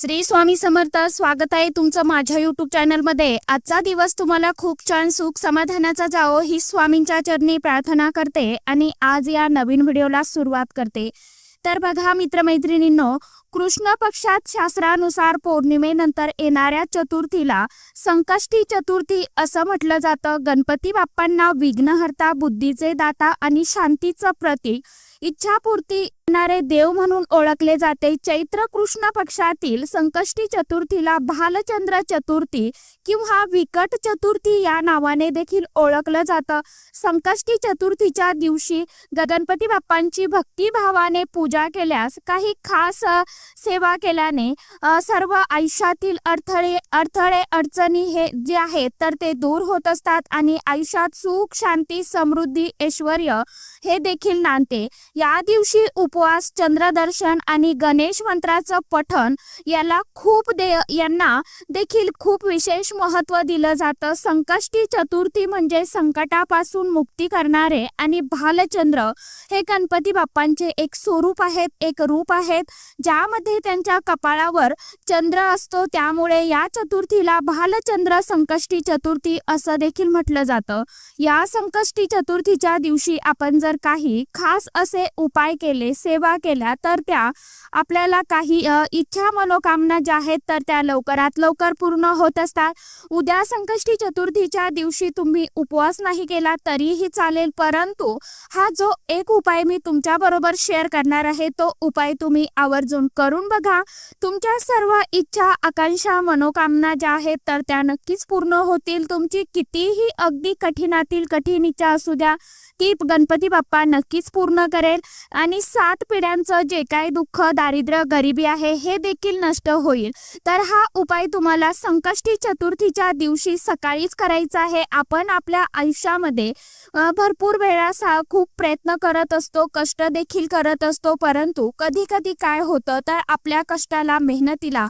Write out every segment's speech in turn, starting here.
श्री स्वामी समर्थ स्वागत आहे तुमचं माझ्या युट्यूब चॅनलमध्ये आजचा दिवस तुम्हाला खूप छान सुख समाधानाचा जावो ही स्वामींच्या चरणी प्रार्थना करते आणि आज या नवीन व्हिडिओला सुरुवात करते. तर बघा मित्रमैत्रिणींनो कृष्ण पक्षात शास्त्रानुसार पौर्णिमेनंतर येणाऱ्या चतुर्थीला संकष्टी चतुर्थी असं म्हटलं जातं. गणपती बाप्पांना विघ्नहर्ता बुद्धीचे दाता आणि शांतीचं प्रतीक. इच्छापूर्ती देव म्हणून ओळखले जाते. चैत्र कृष्ण पक्षातील संकष्टी चतुर्थीला भालचंद्र चतुर्थी किंवा विकट चतुर्थी या नावाने देखील ओळखलं जातं. संकष्टी चतुर्थीच्या दिवशी गणपती बाप्पांची भक्तिभावाने पूजा केल्यास काही खास सेवा केल्याने सर्व आयुष्यातील अडथळे अडथळे अडचणी हे जे आहेत तर ते दूर होत असतात आणि आयुष्यात सुख शांती समृद्धी ऐश्वर हे देखील नांदते. या दिवशी उप उपवास चंद्रदर्शन आणि गणेश मंत्राचं पठण याला खूप दे यांना देखील खूप विशेष महत्त्व दिलं जातं. संकष्टी चतुर्थी म्हणजे संकटापासून मुक्ती करणारे आणि भालचंद्र हे गणपती बाप्पांचे एक स्वरूप आहेत एक रूप आहेत ज्यामध्ये त्यांच्या कपाळावर चंद्र असतो. त्यामुळे या चतुर्थीला भालचंद्र संकष्टी चतुर्थी असं देखील म्हटलं जातं. या संकष्टी चतुर्थीच्या दिवशी आपण जर काही खास असे उपाय केले सेवा केल्या तर त्या आपल्याला काही इच्छा मनोकामना ज्या आहेत तर त्या लवकरात लवकर पूर्ण होत असतात. उद्या संकष्टी चतुर्थीच्या दिवशी तुम्ही उपवास नाही केला तरीही चालेल परंतु हा जो एक उपाय मी तुमच्या बरोबर शेअर करणार आहे तो उपाय तुम्ही आवर्जून करून बघा. तुमच्या सर्व इच्छा आकांक्षा मनोकामना ज्या आहेत तर त्या नक्कीच पूर्ण होतील. तुमची कितीही अगदी कठीणातील कठीण इच्छा असू द्या ती गणपती बाप्पा नक्कीच पूर्ण करेल. आणि सात पिढ्यांचं जे काही दुःख दारिद्र्य गरिबी आहे हे देखील नष्ट होईल. तर हा उपाय तुम्हाला संकष्टी चतुर्थीच्या दिवशी सकाळीच करायचा आहे. आपण आपल्या आयुष्यामध्ये भरपूर वेळा सा खूप प्रयत्न करत असतो कष्ट देखील करत असतो. परंतु कधी कधी काय होतं तर आपल्या कष्टाला मेहनतीला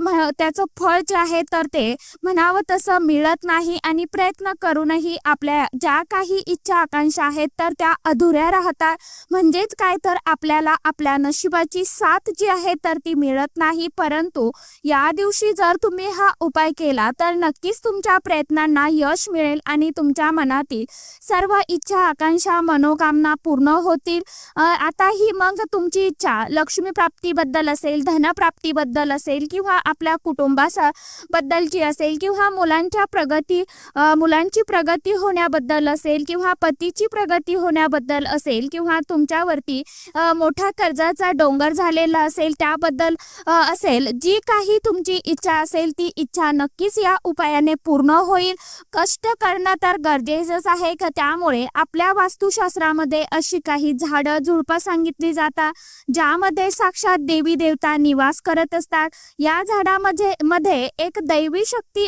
म्ह- त्याचं फळ जे आहे तर ते म्हणावं तसं मिळत नाही. आणि प्रयत्न करूनही आपल्या ज्या काही इच्छा आकांक्षा आहेत तर त्या अधुऱ्या राहतात. म्हणजेच काय तर आपल्याला आपल्या नशिबाची साथ जी आहे तर ती मिळत नाही. परंतु या दिवशी जर तुम्ही हा उपाय केला तर नक्कीच तुमच्या प्रयत्नांना यश मिळेल आणि तुमच्या मनातील सर्व इच्छा आकांक्षा मनोकामना पूर्ण होतील. आता ही मग तुमची इच्छा लक्ष्मी प्राप्तीबद्दल असेल धनप्राप्तीबद्दल असेल किंवा आपल्या कुटुंबासा बद्दलची असेल किंवा मुलांच्या प्रगती मुलांची प्रगती होण्याबद्दल असेल किंवा पतीची प्रगती होण्याबद्दल असेल किंवा तुमच्यावरती मोठा कर्जाचा डोंगर झालेला असेल त्याबद्दल असेल जी काही तुमची इच्छा असेल ती इच्छा नक्कीच या उपायाने पूर्ण होईल. कष्ट करणं तर गरजेचंच आहे. का त्यामुळे आपल्या वास्तुशास्त्रामध्ये अशी काही झाडं झुडपं सांगितली जातात ज्यामध्ये साक्षात देवी देवता निवास करत असतात. या झाडामध्ये मध्ये एक दैवी शक्ती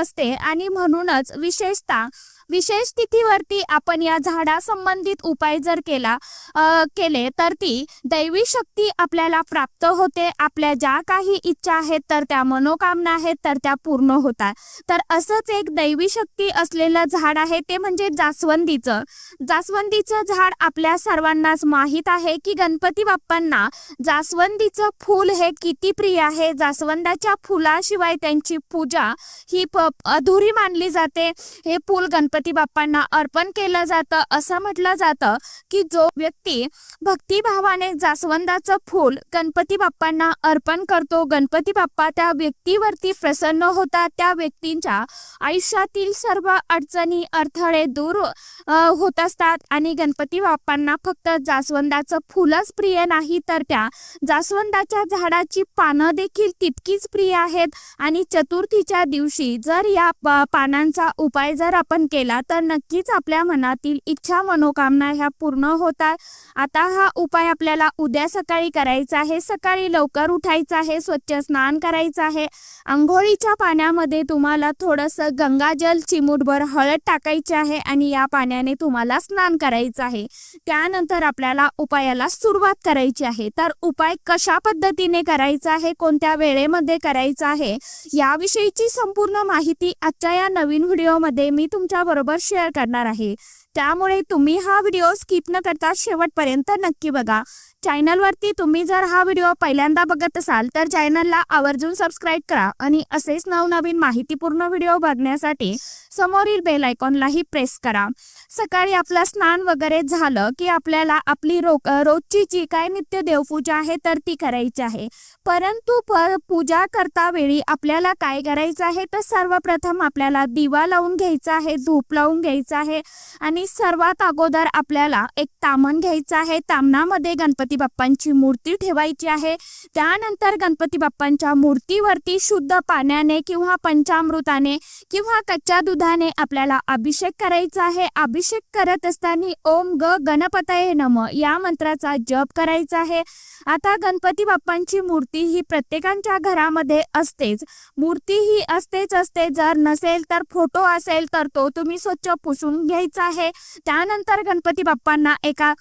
असते आणि म्हणूनच विशेषतः विशेष तिथीवरती आपण या झाडासंबंधित उपाय जर केला आ, केले तर ती दैवी शक्ती आपल्याला प्राप्त होते. आपल्या ज्या काही इच्छा आहेत तर त्या मनोकामना आहेत तर त्या पूर्ण होतात. तर असंच एक दैवी शक्ती असलेलं झाड आहे ते म्हणजे जास्वंदीचं. जास्वंदीचं झाड आपल्या सर्वांनाच माहीत आहे की गणपती बाप्पांना जास्वंदीचं फूल हे किती प्रिय आहे. जास्वंदाच्या फुलाशिवाय त्यांची पूजा ही प अधुरी मानली जाते. हे फूल गणपती बाप्पांना अर्पण केलं जातं. असं म्हटलं जातं की जो व्यक्ती भक्तिभावाने जास्वंदाचं फूल गणपती बाप्पांना अर्पण करतो गणपती बाप्पा त्या व्यक्तीवरती प्रसन्न होतात. त्या व्यक्तींच्या आयुष्यातील सर्व अडचणी अडथळे दूर होत असतात आणि गणपती बाप्पांना फक्त जास्वंदाचं फुलच प्रिय नाही तर त्या जास्वंदाच्या झाडाची पानं देखील तितकीच प्रिय आहेत. आणि चतुर्थीच्या दिवशी जर या पानांचा उपाय जर आपण केला तर नक्कीच आपल्या मनातील इच्छा मनोकामना ह्या पूर्ण होतात. आता हा उपाय आपल्याला उद्या सकाळी करायचा आहे. सकाळी लवकर उठायचं आहे. स्वच्छ स्नान करायचं आहे. आंघोळीच्या पाण्यामध्ये तुम्हाला थोडंसं गंगाजल चिमूटभर हळद टाकायची आहे आणि या पाण्याने तुम्हाला स्नान करायचं आहे. त्यानंतर आपल्याला उपायाला सुरुवात करायची आहे. तर उपाय कशा पद्धतीने करायचा आहे? कोणत्या वेळेमध्ये करायचा आहे? याविषयीची संपूर्ण माहिती आजच्या या नवीन व्हिडिओमध्ये मी तुमच्याबरोबर बरोबर शेअर करणार आहे. त्यामुळे तुम्ही हा व्हिडिओ स्किप न करता शेवटपर्यंत नक्की बघा. चॅनलवरती तुम्ही जर हा व्हिडिओ पहिल्यांदा बघत असाल तर चॅनलला आवर्जून सबस्क्राईब करा आणि असेच नवनवीन माहितीपूर्ण व्हिडिओ बघण्यासाठी समोरील बेल आयकॉनलाही प्रेस करा. सकाळी आपलं स्नान वगैरे झालं की आपल्याला आपली रो रोजची जी काय नित्य देवपूजा आहे तर ती करायची आहे. परंतु प पूजा करता वेळी आपल्याला काय करायचं आहे? तर सर्वप्रथम आपल्याला दिवा लावून घ्यायचा आहे धूप लावून घ्यायचा आहे आणि सर्वात अगोदर आपल्याला एक तामण घ्यायचं आहे. तामणामध्ये गणपती बाप्पांची मूर्ती ठेवायची आहे. त्यानंतर गणपती बाप्पांच्या मूर्तीवरती शुद्ध पाण्याने किंवा पंचामृताने किंवा कच्च्या दुधाने आपल्याला अभिषेक करायचा आहे. अभिषेक करत असताना ओम ग गणपतये नम या मंत्राचा जप करायचा आहे. आता गणपती बाप्पांची मूर्ती ही प्रत्येकांच्या घरामध्ये असतेच. मूर्ती ही असतेच असते. जर नसेल तर फोटो असेल तर तो तुम्ही स्वच्छ पुसून घ्यायचा आहे. त्यानंतर गणपती बाप्पांना एका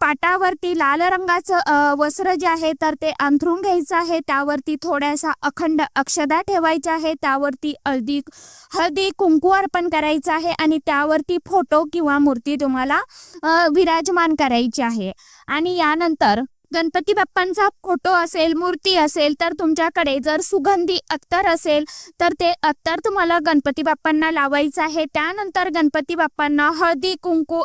पाटावरती लाल रंगाचं वस्त्र जे आहे तर ते अंथरून घ्यायचं आहे. त्यावरती थोड्याशा अखंड अक्षदा ठेवायच्या आहे त्यावरती हळदी हळदी कुंकू अर्पण करायचं आहे आणि त्यावरती फोटो किंवा मूर्ती तुम्हाला विराजमान करायची आहे. आणि यानंतर गणपती बाप्पांचा फोटो असेल मूर्ती असेल तर तुमच्याकडे जर सुगंधी अत्तर असेल तर ते अत्तर तुम्हाला गणपती बाप्पांना लावायचं आहे. त्यानंतर गणपती बाप्पांना हळदी कुंकू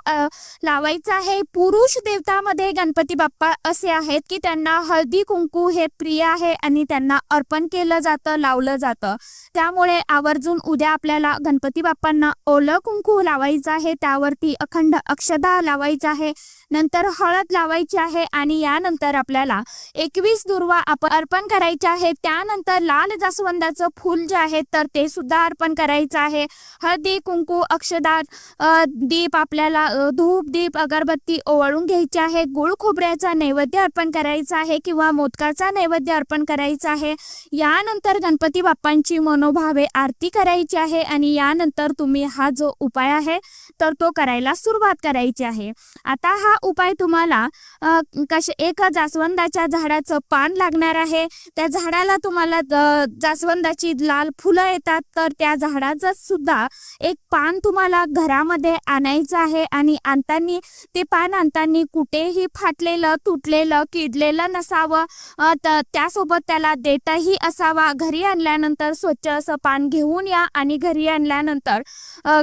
लावायचं आहे. पुरुष देवतामध्ये गणपती बाप्पा असे आहेत की त्यांना हळदी कुंकू हे प्रिय आहे आणि त्यांना अर्पण केलं जातं लावलं जातं. त्यामुळे आवर्जून उद्या आपल्याला गणपती बाप्पांना ओलं कुंकू लावायचं आहे. त्यावरती अखंड अक्षदा लावायचं आहे. नंतर हळद लावायची आहे आणि यानंतर आपल्याला एकवीस दुर्वा आपण अर्पण करायचे आहे. त्यानंतर लाल जास्वंदाचं फूल जे आहे तर ते सुद्धा अर्पण करायचं आहे. हळदी कुंकू अक्षदार दीप आपल्याला धूप दीप अगरबत्ती ओवाळून घ्यायची आहे. गुळ खोबऱ्याचा नैवेद्य अर्पण करायचा आहे किंवा मोदकाचा नैवेद्य अर्पण करायचा आहे. यानंतर गणपती बाप्पांची मनोभावे आरती करायची आहे आणि यानंतर तुम्ही हा जो उपाय आहे तर तो करायला सुरुवात करायची आहे. आता हा उपाय तुम्हाला कश एक जास्वंदाच्या झाडाचं पान लागणार आहे. त्या झाडाला तुम्हाला जास्वंदाची लाल फुलं येतात. तर त्या झाडाचं सुद्धा एक पान तुम्हाला घरामध्ये आणायचं आहे आणि आणताना ते पान आणताना कुठेही फाटलेलं तुटलेलं किडलेलं नसावं. त्यासोबत त्याला देताही असावा. घरी आणल्यानंतर स्वच्छ असं पान घेऊन या आणि घरी आणल्यानंतर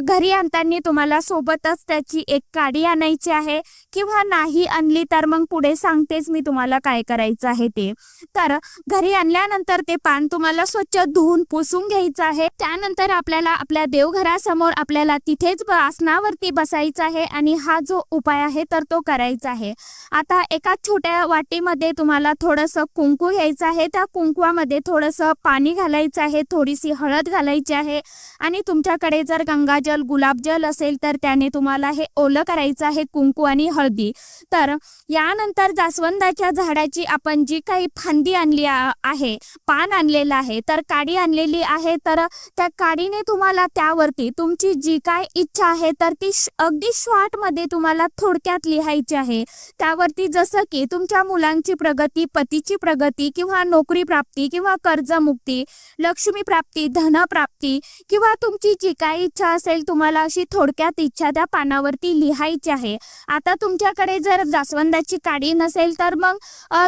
घरी आणताना तुम्हाला सोबतच त्याची एक काडी आणायची आहे. किंवा नाही आणली तर मग पुढे सांगतेच मी तुम्हाला काय करायचं आहे ते. तर घरी आणल्यानंतर ते पान तुम्हाला स्वच्छ धुवून पुसून घ्यायचं आहे. त्यानंतर आपल्याला आपल्या देवघरासमोर आपल्याला तिथेच आसनावरती बसायचं आहे आणि हा जो उपाय आहे तर तो करायचा आहे. आता एका छोट्या वाटीमध्ये तुम्हाला थोडंसं कुंकू घ्यायचं आहे. त्या कुंकवामध्ये थोडंसं पाणी घालायचं आहे. थोडीशी हळद घालायची आहे. आणि तुमच्याकडे जर गंगाजल गुलाबजल असेल तर त्याने तुम्हाला हे ओलं करायचं आहे कुंकू आणि हळदी. तर यानंतर जास्वंदाच्या झाडाची आपण जी काही फांदी आणली आहे पान आणलेलं आहे तर काडी आणलेली आहे तर त्या काडीने तुम्हाला त्यावरती तुमची जी काय इच्छा आहे तर ती अगदी शॉर्टमध्ये तुम्हाला थोडक्यात लिहायची आहे. त्यावरती जसं की तुमच्या मुलांची प्रगती पतीची प्रगती किंवा नोकरी प्राप्ती किंवा कर्जमुक्ती लक्ष्मी प्राप्ती धनप्राप्ती किंवा तुमची जी काय इच्छा असेल तुम्हाला अशी थोडक्यात इच्छा त्या पानावरती लिहायची आहे. आता तुमच्याकडे जर जास्वंदाची काडी नसेल तर मग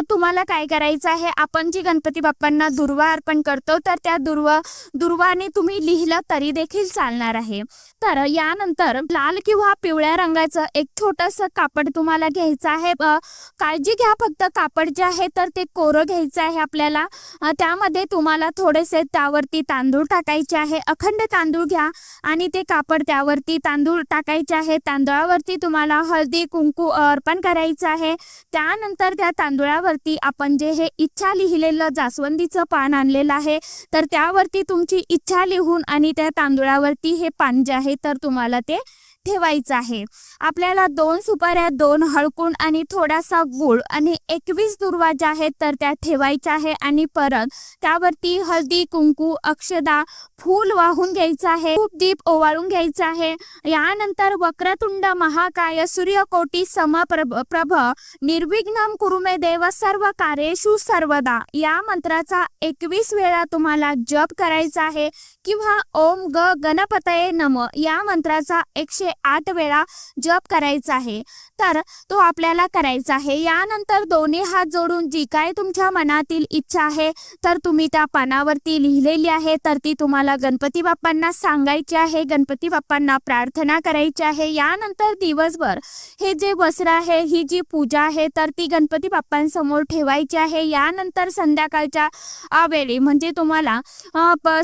तुम्हाला काय करायचं आहे? आपण जी गणपती बाप्पांना दुर्वा अर्पण करतो तर त्या दुर्वा दुर्वाने तुम्ही लिहिलं तरी देखील चालणार आहे. तर यानंतर लाल किंवा पिवळ्या रंगाचं एक छोटस कापड तुम्हाला घ्यायचं आहे. काळजी घ्या फक्त. कापड जे आहे तर ते कोरं घ्यायचं आहे आपल्याला. त्यामध्ये तुम्हाला थोडेसे त्यावरती तांदूळ टाकायचे आहे. अखंड तांदूळ घ्या आणि ते कापड त्यावरती तांदूळ टाकायचे आहे. तांदळावरती तुम्हाला हळदी कुंकू अर्पण करायचं आहे. त्यानंतर त्या तांदूळावरती आपण जे हे इच्छा लिहिलेलं जास्वंदीचं पान आणलेलं आहे. तर त्यावरती तुमची इच्छा लिहून आणि त्या तांदूळावरती हे पान जे आहे तर तुम्हाला ते ठेवायचं आहे. आपल्याला दोन सुपाऱ्या दोन हळकून आणि थोडासा गुळ आणि एकवीस दुर्वा ज्या आहेत तर त्या ठेवायच्या आहे आणि परत त्यावरती हळदी कुंकू अक्षदा फूल वाहून घ्यायचं आहे खूप दीप ओवाळून घ्यायचं आहे. यानंतर वक्रतुंड महाकाय सूर्यकोटी समप्रभ प्रभ निर्विघ्नम कुरुमे देव सर्व कार्येशु सर्वदा. या मंत्राचा एकवीस वेळा तुम्हाला जप करायचा आहे. किंवा ओम ग गणपतये नम या मंत्राचा एकशे आठ वेळा जप करायचा आहे. तर तो आपल्याला करायचा आहे. यानंतर दोन्ही हात जोडून जी काय तुमच्या मनातील इच्छा आहे तर तुम्ही त्या पानावरती लिहिलेली आहे. तर ती तुम्हाला गणपती बाप्पांना सांगायची आहे. गणपती बाप्पांना प्रार्थना करायची आहे. यानंतर दिवसभर हे जे वस्त्र आहे ही जी पूजा आहे तर ती गणपती बाप्पांसमोर ठेवायची आहे. यानंतर संध्याकाळच्या वेळी म्हणजे तुम्हाला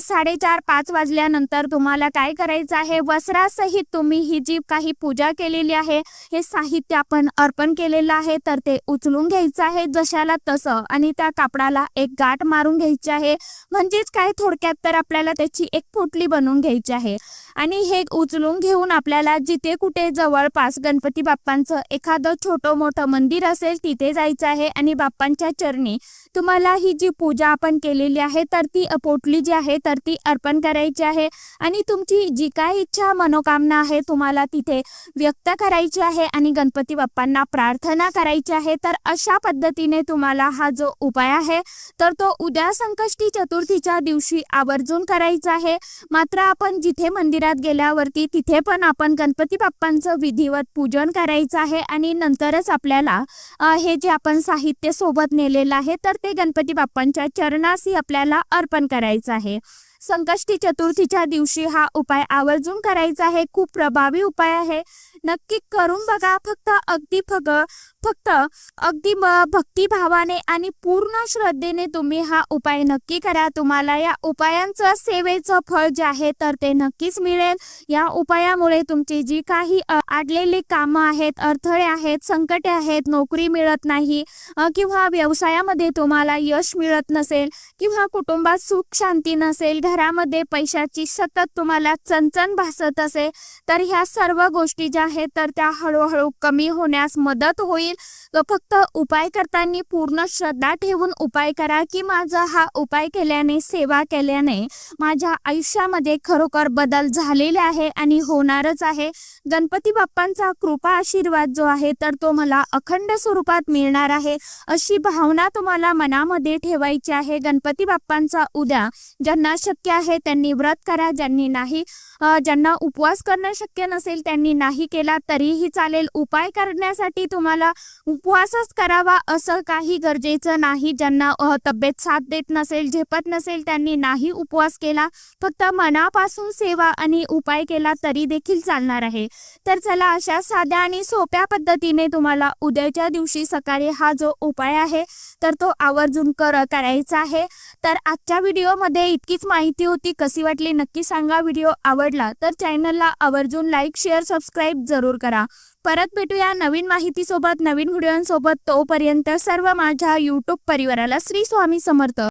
साडेचार पाच वाजल्यानंतर तुम्हाला काय करायचं आहे? वस्त्रासहित तुम्ही ही जी काही पूजा केलेली आहे हे साहित्य आपण अर्पण केलेलं आहे तर ते उचलून घ्यायचं आहे जशाला तसं आणि त्या कापडाला एक गाठ मारून घ्यायची आहे. म्हणजेच काय? थोडक्यात तर आपल्याला त्याची एक पोटली बनवून घ्यायची आहे. आणि हे उचलून घेऊन आपल्याला जिथे कुठे जवळपास गणपती बाप्पांचं एखादं छोटं मोठं मंदिर असेल तिथे जायचं आहे आणि बाप्पांच्या चरणी तुम्हाला ही जी पूजा आपण केलेली आहे तर ती पोटली जी आहे तर ती अर्पण करायची आहे. आणि तुमची जी काय इच्छा मनोकामना आहे तुम्हाला तिथे व्यक्त करायची आहे आणि गणपती बाप्पांना प्रार्थना करायची आहे तर अशा पद्धतीने तुम्हाला हा जो उपाय आहे तर तो उद्या संकष्टी चतुर्थीच्या दिवशी आवर्जून करायचा आहे. मात्र आपण जिथे मंदिरात गेल्यावरती तिथे पण आपण गणपती बाप्पांचं विधिवत पूजन करायचं आहे आणि नंतरच आपल्याला हे जे आपण साहित्य सोबत नेलेलं आहे तर ते गणपती बाप्पांच्या चरणाशी आपल्याला अर्पण करायचं आहे. संकष्टी चतुर्थीच्या दिवशी हा उपाय आवर्जून करायचा आहे. खूप प्रभावी उपाय आहे. नक्की करून बघा. फक्त अगदी फग फक्त अगदी भक्तिभावाने आणि पूर्ण श्रद्धेने तुम्ही हा उपाय नक्की करा. तुम्हाला या उपायांचं सेवेचं फळ जे आहे तर ते नक्कीच मिळेल. या उपायामुळे तुमची जी काही आडलेली कामं आहेत अडथळे आहेत संकटे आहेत नोकरी मिळत नाही किंवा व्यवसायामध्ये तुम्हाला यश मिळत नसेल किंवा कुटुंबात सुख शांती नसेल घरामध्ये पैशाची सतत तुम्हाला चणचण भासत असेल तर ह्या सर्व गोष्टी ज्या आहेत तर त्या हळूहळू कमी होण्यास मदत होईल. फक्त उपाय करताना पूर्ण श्रद्धा ठेवून उपाय करा की माझा हा उपाय केल्याने सेवा केल्याने माझ्या आयुष्यामध्ये खरोखर बदल झालेले आहे आणि होणारच आहे. गणपती बाप्पांचा कृपा आशीर्वाद जो आहे तर तो मला अखंड स्वरूपात मिळणार आहे. अशी भावना तुम्हाला मनामध्ये ठेवायची आहे. गणपती बाप्पांचा उद्या ज्यांना शक्य आहे त्यांनी व्रत करा. ज्यांनी नाही ज्यांना उपवास करणं शक्य नसेल त्यांनी नाही केला तरीही चालेल. उपाय करण्यासाठी तुम्हाला उपवासच करावा असं काही गरजेचं नाही. ज्यांना तब्येत साथ देत नसेल झेपत नसेल त्यांनी नाही उपवास केला. फक्त मनापासून सेवा आणि उपाय केला तरी देखील चालणार आहे. तर चला अशा साध्या आणि सोप्या पद्धतीने तुम्हाला उद्याच्या दिवशी सकाळी हा जो उपाय आहे तर तो आवर्जून कर करायचा आहे. तर आजच्या व्हिडिओमध्ये इतकीच माहिती होती. कशी वाटली नक्की सांगा. व्हिडिओ आवडला तर चॅनलला आवर्जून लाईक शेअर सबस्क्राईब जरूर करा. परत भेटूया नवीन माहितीसोबत नवीन व्हिडिओंसोबत. तोपर्यंत सर्व माझ्या यूट्यूब परिवाराला श्री स्वामी समर्थ.